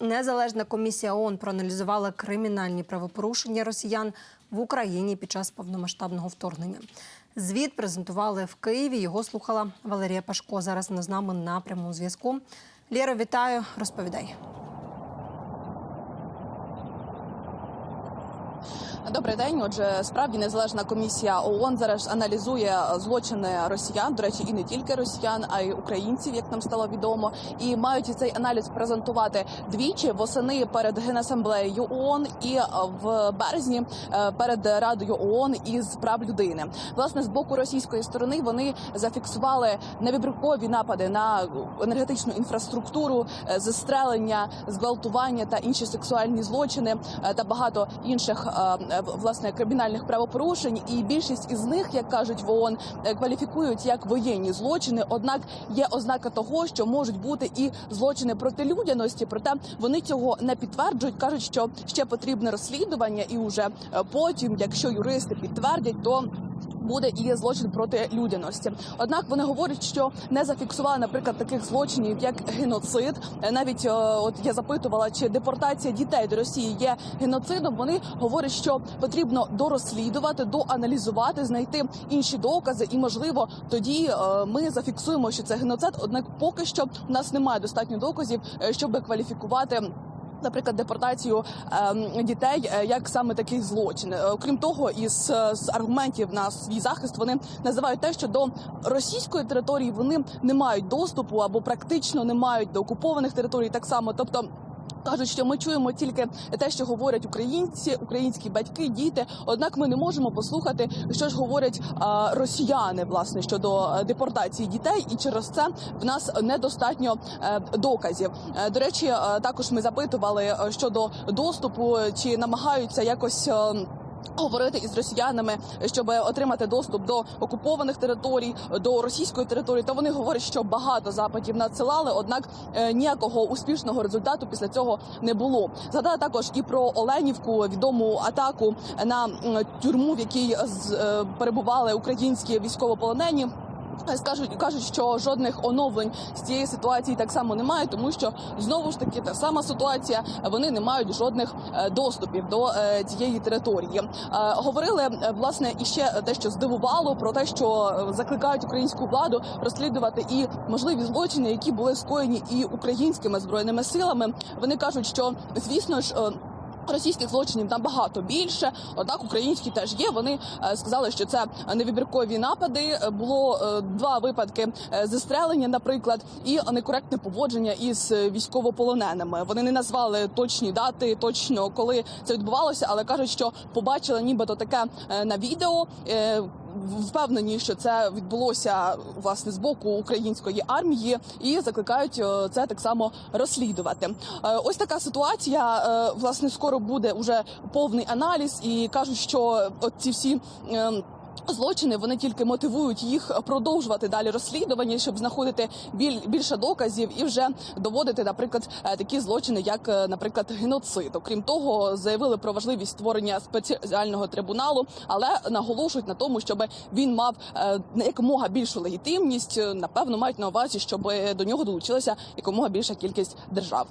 Незалежна комісія ООН проаналізувала кримінальні правопорушення росіян в Україні під час повномасштабного вторгнення. Звіт презентували в Києві. Його слухала Валерія Пашко. Зараз вона з нами на прямому зв'язку. Лєро, вітаю. Розповідай. Добрий день. Отже, справді незалежна комісія ООН зараз аналізує злочини росіян, до речі, і не тільки росіян, а й українців, як нам стало відомо, і мають цей аналіз презентувати двічі восени перед генасамблеєю ООН і е, в березні е, перед Радою ООН із прав людини. Власне, з боку російської сторони вони зафіксували невибіркові напади на енергетичну інфраструктуру, е, застрелення, зґвалтування та інші сексуальні злочини та багато інших власне кримінальних правопорушень. І більшість із них, як кажуть в ООН, е, кваліфікують як воєнні злочини. Однак є ознака того, що можуть бути і злочини проти людяності. Проте вони цього не підтверджують. кажуть, що ще потрібне розслідування, і уже е, потім, якщо юристи підтвердять, то буде і злочин проти людяності. Однак вони говорять, що не зафіксували, наприклад, таких злочинів, як геноцид. Е, Навіть е, от я запитувала, чи депортація дітей до Росії є геноцидом. Вони говорять, що потрібно дорозслідувати, доаналізувати, знайти інші докази, і можливо тоді е, ми зафіксуємо, що це геноцид. Однак, поки що в нас немає достатньо доказів, щоб кваліфікувати. Наприклад, депортацію ем, дітей е, як саме такий злочин. Е, Окрім того, із е, аргументів на свій захист вони називають те, що до російської території вони не мають доступу або практично не мають до окупованих територій. Так само, тобто. Кажуть, що ми чуємо тільки те, що говорять українці, українські батьки, діти. Однак ми не можемо послухати, що ж говорять росіяни власне щодо депортації дітей, і через це в нас недостатньо е, доказів. Е, До речі, е, також ми запитували щодо доступу, чи намагаються якось. Говорити із росіянами, щоб отримати доступ до окупованих територій, до російської території, то вони говорять, що багато запитів надсилали, однак е, ніякого успішного результату після цього не було. Згадала також і про Оленівку, відому атаку на тюрму, в якій е, перебували українські військовополонені. Е, Скажуть, кажуть, що жодних оновлень з цієї ситуації так само немає, тому що знову ж таки та сама ситуація. Вони не мають жодних е, доступів до е, цієї території. Говорили власне і ще те, що здивувало, про те, що закликають українську владу розслідувати і можливі злочини, які були скоєні і українськими збройними силами. Вони кажуть, що звісно ж. Російських злочинів набагато більше, однак українські теж є. Вони е, сказали, що це невибіркові напади. Е, Було е, два випадки застрелення, наприклад, і некоректне поводження із військовополоненими. Вони не назвали точні дати, точно коли це відбувалося, але кажуть, що побачили нібито таке на відео. Впевнені, що це відбулося власне з боку української армії, і закликають е, це так само розслідувати. Е, Ось така ситуація. Е, Власне, скоро буде уже повний аналіз, і кажуть, що от ці всі. Злочини вони тільки мотивують їх продовжувати далі розслідування, щоб знаходити біль, більше доказів і вже доводити, наприклад, е, такі злочини, як, е, наприклад, геноцид. Окрім того, заявили про важливість створення спеціального трибуналу, але наголошують на тому, щоб він мав е, якомога більшу легітимність. Напевно, мають на увазі, щоб до нього долучилася якомога більша кількість держав.